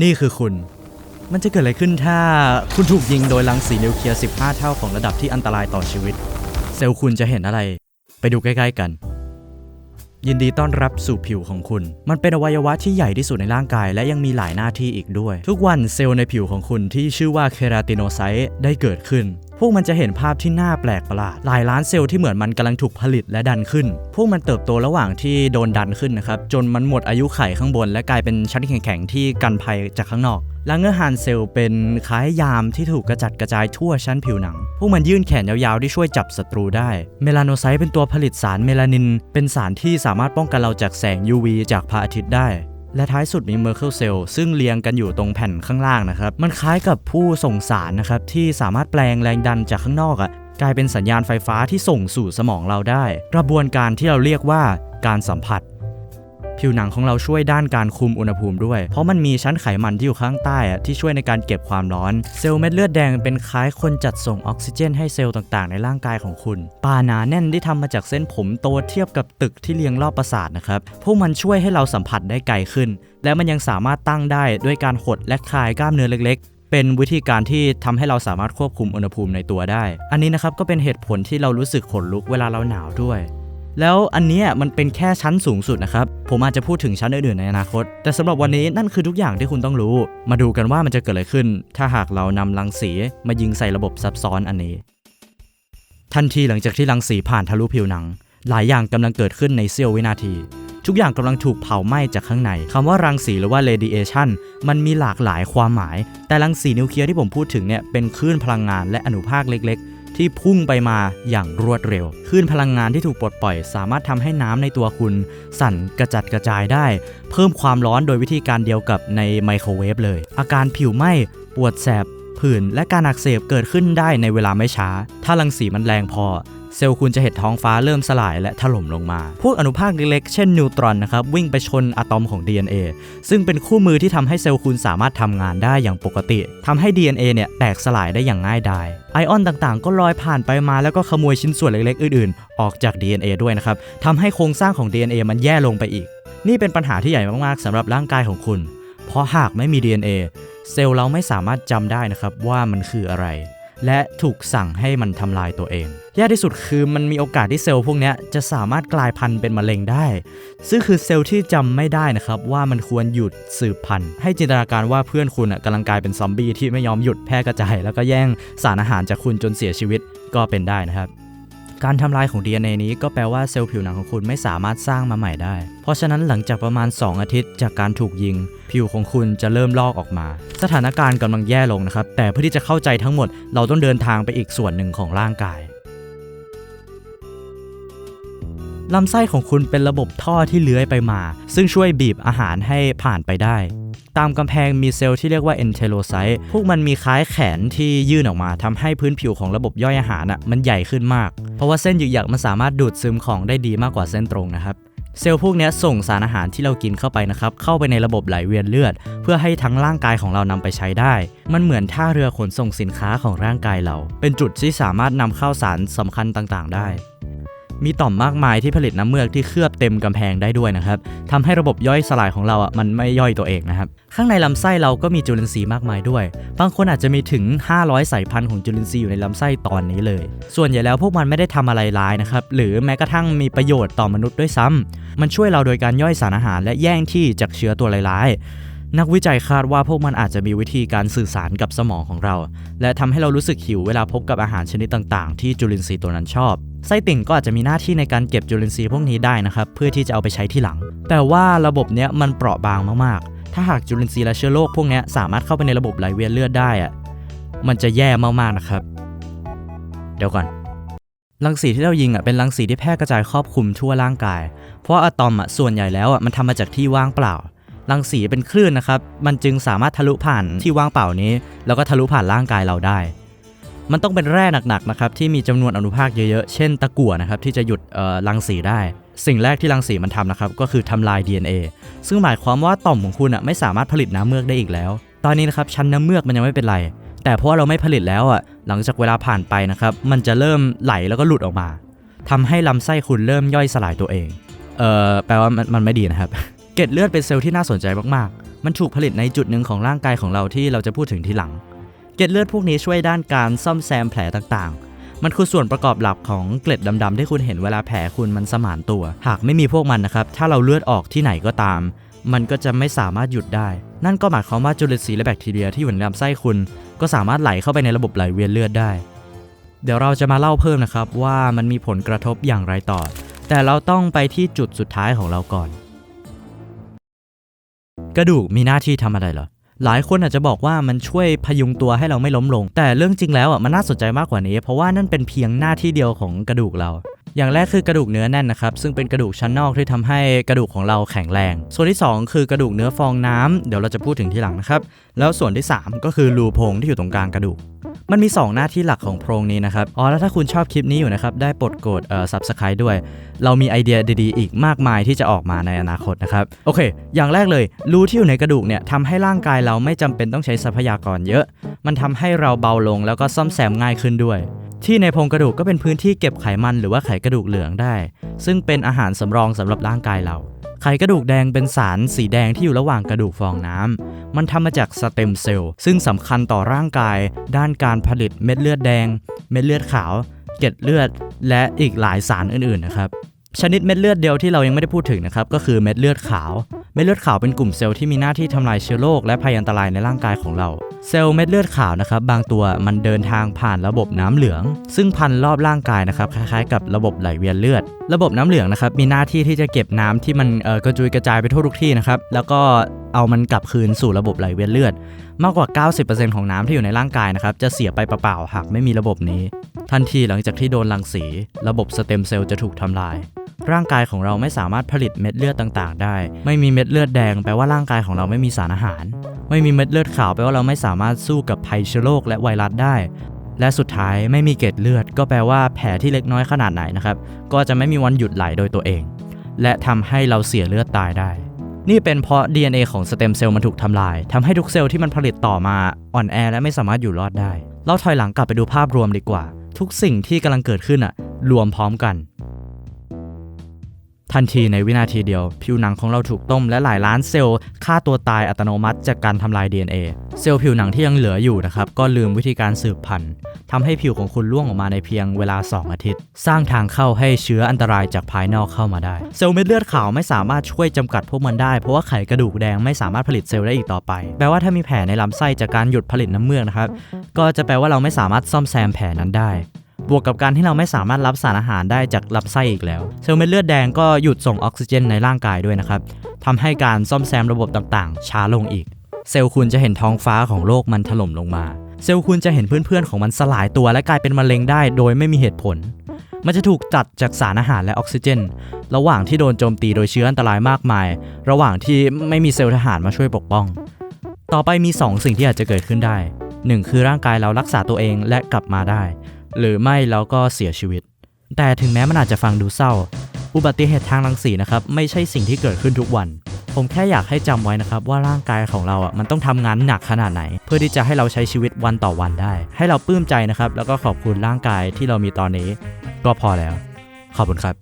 นี่คือคุณ มันจะเกิดอะไรขึ้นถ้าคุณถูกยิงโดยรังสีนิวเคลียร์ 15 เท่าของระดับที่อันตรายต่อชีวิต เซลล์คุณจะเห็นอะไร ไปดูใกล้ ๆ กัน ยินดีต้อนรับสู่ผิวของคุณ มันเป็นอวัยวะที่ใหญ่ที่สุดในร่างกาย และยังมีหลายหน้าที่อีกด้วย ทุกวันเซลล์ในผิวของคุณที่ชื่อว่าเคราติโนไซต์ได้เกิดขึ้น วกมันจะเห็นภาพที่น่าแปลกประหลาดหลายล้านเซลล์ที่เหมือนมันกำลังถูกผลิตและดันขึ้น พวกมันเติบโตระหว่างที่โดนดันขึ้นนะครับจนมันหมดอายุไขข้างบน และกลายเป็นชั้นแข็งๆที่กันภัยจากข้างนอกลังเงอร์ฮานเซลล์เป็นคล้ายยามที่ถูกกระจัดกระจายทั่วชั้นผิวหนัง พวกมันยื่นแขนยาวๆ ที่ช่วยจับศัตรูได้ เมลานไซต์เป็นตัวผลิตสารเมลานิน เป็นสารที่สามารถป้องกันเราจากแสง UV จากพระอาทิตย์ได้ และท้ายสุดมีเมอร์เคิลเซลล์ซึ่งเรียงกันอยู่ตรงแผ่นข้างล่างนะครับ มันคล้ายกับผู้ส่งสารนะครับ ที่สามารถแปลงแรงดันจากข้างนอกอะกลายเป็นสัญญาณไฟฟ้าที่ส่งสู่สมองเราได้ กระบวนการที่เราเรียกว่าการสัมผัส ผิวหนังของเราช่วยด้านการคุมอุณหภูมิด้วย เพราะมันมีชั้นไขมันที่อยู่ข้างใต้อะที่ช่วยในการเก็บความร้อน เซลล์เม็ดเลือดแดงเป็นคล้ายคนจัดส่งออกซิเจนให้เซลล์ต่างๆ ในร่างกายของคุณปาหนาแน่นที่ทำมาจากเส้นผมโตเทียบกับตึกที่เรียงรอบประสาทนะครับ พวกมันช่วยให้เราสัมผัสได้ไกลขึ้น และมันยังสามารถตั้งได้ด้วยการหดและคลายกล้ามเนื้อเล็กๆเป็นวิธีการที่ทำให้เราสามารถควบคุมอุณหภูมิในตัวได้ อันนี้นะครับก็เป็นเหตุผลที่เรารู้สึกขนลุกเวลาเราหนาวด้วย แล้วอันนี้มันเป็นแค่ชั้นสูงสุดนะครับ ผมอาจจะพูดถึงชั้นอื่นๆในอนาคต แต่สำหรับวันนี้นั่นคือทุกอย่างที่คุณต้องรู้ มาดูกันว่ามันจะเกิดอะไรขึ้น ถ้าหากเรานำรังสีมายิงใส่ระบบซับซ้อนอันนี้ ทันทีหลังจากที่รังสีผ่านทะลุผิวหนัง หลายอย่างกำลังเกิดขึ้นในเสี้ยววินาที ทุกอย่างกำลังถูกเผาไหม้จากข้างในคำว่ารังสีหรือว่า radiation มันมีหลากหลายความหมาย แต่รังสีนิวเคลียร์ที่ผมพูดถึงเนี่ยเป็นคลื่นพลังงานและอนุภาคเล็กๆ ที่พุ่งไปมาอย่างรวดเร็วคลื่นพลังงานที่ถูกปลดปล่อย สามารถทำให้น้ำในตัวคุณ สั่นกระจัดกระจายได้ เพิ่มความร้อนโดยวิธีการเดียวกับในไมโครเวฟเลย อาการผิวไหม้ปวดแสบผื่นและการอักเสบเกิดขึ้นได้ในเวลาไม่ช้า ถ้ารังสีมันแรงพอเซลล์คุณจะเห็นท้องฟ้าเริ่มสลายและถล่มลงมา พวกอนุภาคเล็กๆ เช่นนิวตรอนนะครับ วิ่งไปชนอะตอมของ DNA ซึ่งเป็นคู่มือที่ทำให้เซลล์คุณสามารถทำงานได้อย่างปกติทำให้ DNA เนี่ยแตกสลายได้อย่างง่ายดาย ไอออนต่างๆ ก็ลอยผ่านไปมาแล้วก็ขโมยชิ้นส่วนเล็กๆ อื่นๆ ออกจาก DNA ด้วยนะครับทำให้โครงสร้างของ DNA มันแย่ลงไปอีก นี่เป็นปัญหาที่ใหญ่มากๆสำหรับร่างกายของคุณ เพราะหากไม่มี DNA เซลล์เราไม่สามารถจำได้นะครับว่ามันคืออะไร และถูกสั่งให้มันทำลายตัวเอง แย่ที่สุดคือมันมีโอกาสที่เซลล์พวกนี้จะสามารถกลายพันธุ์เป็นมะเร็งได้ ซึ่งคือเซลล์ที่จำไม่ได้นะครับว่ามันควรหยุดสืบพันธุ์ ให้จินตนาการว่าเพื่อนคุณอะกำลังกลายเป็นซอมบี้ที่ไม่ยอมหยุดแพร่กระจายแล้วก็แย่งสารอาหารจากคุณจนเสียชีวิตก็เป็นได้นะครับ การทำลายของ DNA นี้ก็แปลว่าเซลล์ผิวหนังของคุณไม่สามารถสร้างมาใหม่ได้ เพราะฉะนั้นหลังจากประมาณ 2 อาทิตย์จากการถูกยิง ผิวของคุณจะเริ่มลอกออกมา สถานการณ์กำลังแย่ลงนะครับ แต่เพื่อที่จะเข้าใจทั้งหมด เราต้องเดินทางไปอีกส่วนหนึ่งของร่างกายลำไส้ของคุณเป็นระบบท่อที่เลื้อยไปมา ซึ่งช่วยบีบอาหารให้ผ่านไปได้ ตามกำแพงมีเซลล์ที่เรียกว่าเอนเทโลไซต์พวกมันมีคล้ายแขนที่ยื่นออกมาทำให้พื้นผิวของระบบย่อยอาหารอะมันใหญ่ขึ้นมาก เพราะว่าเส้นหยึกหยักมันสามารถดูดซึมของได้ดีมากกว่าเส้นตรงนะครับเซลล์พวกนี้ส่งสารอาหารที่เรากินเข้าไปนะครับเข้าไปในระบบไหลเวียนเลือด เพื่อให้ทั้งร่างกายของเรานำไปใช้ได้ มันเหมือนท่าเรือขนส่งสินค้าของร่างกายเรา เป็นจุดที่สามารถนำเข้าสารสำคัญต่างๆ ได้ มีต่อมมากมายที่ผลิตน้ำเมือกที่เคลือบเต็มกำแพงได้ด้วยนะครับทำให้ระบบย่อยสลายของเราอะมันไม่ย่อยตัวเองนะครับ ข้างในลำไส้เราก็มีจุลินทรีย์มากมายด้วย บางคนอาจจะมีถึง 500 สายพันธุ์ของจุลินทรีย์อยู่ในลำไส้ตอนนี้เลย ส่วนใหญ่แล้วพวกมันไม่ได้ทำอะไรร้ายนะครับ หรือแม้กระทั่งมีประโยชน์ต่อมนุษย์ด้วยซ้ำมันช่วยเราโดยการย่อยสารอาหาร และแย่งที่จากเชื้อตัวร้ายนักวิจัยคาดว่าพวกมันอาจจะมีวิธีการสื่อสารกับสมองของเรา และทำให้เรารู้สึกหิวเวลาพบกับอาหารชนิดต่าง ๆ ที่จุลินทรีย์ตัวนั้นชอบ ไส้ติ่งก็อาจจะมีหน้าที่ในการเก็บจุลินทรีย์พวกนี้ได้นะครับ เพื่อที่จะเอาไปใช้ที่หลัง แต่ว่าระบบเนี้ยมันเปราะบางมากๆ ถ้าหากจุลินทรีย์และเชื้อโรคพวกนี้สามารถเข้าไปในระบบไหลเวียนเลือดได้อะมันจะแย่มากๆนะครับ เดี๋ยวก่อนรังสีที่เรายิงอะเป็นรังสีที่แพร่กระจายครอบคลุมทั่วร่างกาย เพราะอะตอมอะส่วนใหญ่แล้วอะมันทำมาจากที่ว่างเปล่า รังสีเป็นคลื่นนะครับ มันจึงสามารถทะลุผ่านที่ว่างเปล่านี้ แล้วก็ทะลุผ่านร่างกายเราได้ มันต้องเป็นแร่หนักๆนะครับที่มีจำนวนอนุภาคเยอะๆ เช่นตะกั่วนะครับที่จะหยุดรังสีได้ สิ่งแรกที่รังสีมันทำนะครับก็คือทำลาย DNA ซึ่งหมายความว่าต่อมของคุณอะไม่สามารถผลิตน้ำเมือกได้อีกแล้ว ตอนนี้นะครับชั้นน้ำเมือกมันยังไม่เป็นไร แต่เพราะว่าเราไม่ผลิตแล้วอะหลังจากเวลาผ่านไปนะครับมันจะเริ่มไหลแล้วก็หลุดออกมาทำให้ลำไส้คุณเริ่มย่อยสลายตัวเองเอ่อแปลว่ามันมันไม่ดีนะครับเกล็ดเลือดเป็นเซลล์ที่น่าสนใจมากๆ มันถูกผลิตในจุดหนึ่งของร่างกายของเราที่เราจะพูดถึงทีหลัง ล็ดเลือดพวกนี้ช่วยด้านการซ่อมแซมแผลต่างๆ มันคือส่วนประกอบหลักของเกล็ดดำๆที่คุณเห็นเวลาแผลคุณมันสมานตัว หากไม่มีพวกมันนะครับ ถ้าเราเลือดออกที่ไหนก็ตาม มันก็จะไม่สามารถหยุดได้ นั่นก็หมายความว่าจุลินทรีย์และแบคทีเรียที่อยู่ในลำไส้คุณ ก็สามารถไหลเข้าไปในระบบไหลเวียนเลือดได้ เดี๋ยวเราจะมาเล่าเพิ่มนะครับว่ามันมีผลกระทบอย่างไรต่อ แต่เราต้องไปที่จุดสุดท้ายของเราก่อน กระดูกมีหน้าที่ทำอะไรเหรอ หลายคนอาจจะบอกว่ามันช่วยพยุงตัวให้เราไม่ล้มลง แต่เรื่องจริงแล้วอะมันน่าสนใจมากกว่านี้ เพราะว่านั่นเป็นเพียงหน้าที่เดียวของกระดูกเรา อย่างแรกคือกระดูกเนื้อแน่นนะครับซึ่งเป็นกระดูกชั้นนอกที่ทำให้กระดูกของเราแข็งแรง ส่วนที่สองคือกระดูกเนื้อฟองน้ำเดี๋ยวเราจะพูดถึงทีหลังนะครับแล้วส่วนที่สามก็คือรูโพรงที่อยู่ตรงกลางกระดูก มันมี 2 หน้าที่หลักของโพรงนี้นะครับอ๋อแล้วถ้าคุณชอบคลิปนี้อยู่นะครับได้โปรดกดเอ่อ subscribe ด้วย เรามีไอเดียดีๆ อีกมากมายที่จะออกมาในอนาคตนะครับโอเค อย่างแรกเลยรูที่อยู่ในกระดูกเนี่ยทำให้ร่างกายเราไม่จำเป็นต้องใช้ทรัพยากรเยอะ มันทำให้เราเบาลงแล้วก็ซ่อมแซมง่ายขึ้นด้วยที่ในโพรงกระดูกก็เป็นพื้นที่เก็บไขมันหรือว่าไขขกระดูกเหลืองได้ ซึ่งเป็นอาหารสำรองสำหรับร่างกายเรา ไขกระดูกแดงเป็นสารสีแดงที่อยู่ระหว่างกระดูกฟองน้ำ มันทำมาจากสเต็มเซลล์ซึ่งสำคัญต่อร่างกาย ด้านการผลิตเม็ดเลือดแดง เม็ดเลือดขาว เกล็ดเลือด และอีกหลายสารอื่นๆนะครับ ชนิดเม็ดเลือดเดียวที่เรายังไม่ได้พูดถึงนะครับก็คือเม็ดเลือดขาว เม็ดเลือดขาวเป็นกลุ่มเซลล์ที่มีหน้าที่ทำลายเชื้อโรคและภัยอันตรายในร่างกายของเรา เซลล์เม็ดเลือดขาวนะครับบางตัวมันเดินทางผ่านระบบน้ำเหลือง ซึ่งพันรอบร่างกายนะครับคล้ายๆ กับระบบไหลเวียนเลือด ระบบน้ำเหลืองนะครับมีหน้าที่ที่จะเก็บน้ำที่มันกระจุยกระจายไปทั่วทุกที่นะครับแล้วก็เอามันกลับคืนสู่ระบบไหลเวียนเลือด มากกว่า 90%ของน้ำที่อยู่ในร่างกายนะครับจะเสียไปเปล่าๆหากไม่มีระบบนี้ ทันทีหลังจากที่โดนรังสี ระบบสเต็มเซลล์จะถูกทำลาย ร่างกายของเราไม่สามารถผลิตเม็ดเลือดต่างๆ ได้ ไม่มีเม็ดเลือดแดงแปลว่าร่างกายของเราไม่มีสารอาหาร ไม่มีเม็ดเลือดขาวแปลว่าเราไม่สามารถสู้กับภัยเชื้อโรคและไวรัสได้ และสุดท้ายไม่มีเกล็ดเลือด ก็แปลว่าแผลที่เล็กน้อยขนาดไหนนะครับ ก็จะไม่มีวันหยุดไหลโดยตัวเอง และทำให้เราเสียเลือดตายได้ นี่เป็นเพราะ DNA ของสเต็มเซลล์มันถูกทำลาย ทำให้ทุกเซลล์ที่มันผลิตต่อมาอ่อนแอและไม่สามารถอยู่รอดได้ เราถอยหลังกลับไปดูภาพรวมดีกว่า ทุกสิ่งที่กำลังเกิดขึ้นอะรวมพร้อมกัน ทันทีในวินาทีเดียว ผิวหนังของเราถูกต้มและหลายล้านเซลล์ฆ่าตัวตายอัตโนมัติจากการทำลาย DNA เซลล์ผิวหนังที่ยังเหลืออยู่นะครับ ก็ลืมวิธีการสืบพันธุ์ทำให้ผิวของคุณร่วงออกมาในเพียงเวลา 2 อาทิตย์ สร้างทางเข้าให้เชื้ออันตรายจากภายนอกเข้ามาได้ เซลล์เม็ดเลือดขาวไม่สามารถช่วยจำกัดพวกมันได้ เพราะว่าไขกระดูกแดงไม่สามารถผลิตเซลล์ได้อีกต่อไป แปลว่าถ้ามีแผลในลำไส้จากการหยุดผลิตน้ำเมือกนะครับ ก็จะแปลว่าเราไม่สามารถซ่อมแซมแผลนั้นได้ บวกกับการที่เราไม่สามารถรับสารอาหารได้จากลำไส้อีกแล้ว เซลล์เม็ดเลือดแดงก็หยุดส่งออกซิเจนในร่างกายด้วยนะครับทำให้การซ่อมแซมระบบต่างๆ ช้าลงอีก เซลล์คุณจะเห็นท้องฟ้าของโลกมันถล่มลงมา เซลล์คุณจะเห็นเพื่อนๆของมันสลายตัวและกลายเป็นมะเร็งได้ โดยไม่มีเหตุผล มันจะถูกตัดจากสารอาหารและออกซิเจน ระหว่างที่โดนโจมตีโดยเชื้ออันตรายมากมาย ระหว่างที่ไม่มีเซลล์ทหารมาช่วยปกป้อง ต่อไปมี 2 สิ่งที่อาจจะเกิดขึ้นได้ 1 คือร่างกายเรารักษาตัวเองและกลับมาได้ หรือไม่เราก็เสียชีวิต แต่ถึงแม้มันอาจจะฟังดูเศร้า อุบัติเหตุทางรังสีนะครับไม่ใช่สิ่งที่เกิดขึ้นทุกวัน ผมแค่อยากให้จำไว้นะครับว่าร่างกายของเราอะมันต้องทำงานหนักขนาดไหน เพื่อที่จะให้เราใช้ชีวิตวันต่อวันได้ ให้เราปลื้มใจนะครับแล้วก็ขอบคุณร่างกายที่เรามีตอนนี้ ก็พอแล้ว ขอบคุณครับ